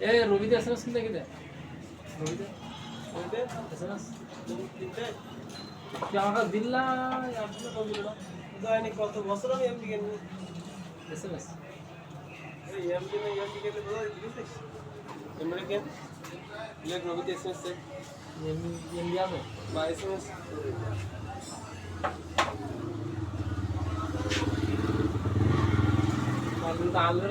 এ রবিতে SMS কিনতে কিনতে রবিতে বলতে এসএমএস তিনটে কি আমাকে দিল্লা আসলে কবে দিল? দৈনিক কত বছর আমি এমপি কেন এসএমএস এই এমপি না এমপি কেটে বোঝা দিছিস এমপি কেন লেখ রবিতে এসএমএস চেক এমনি এমনি আছে? বা এসএমএস আমরা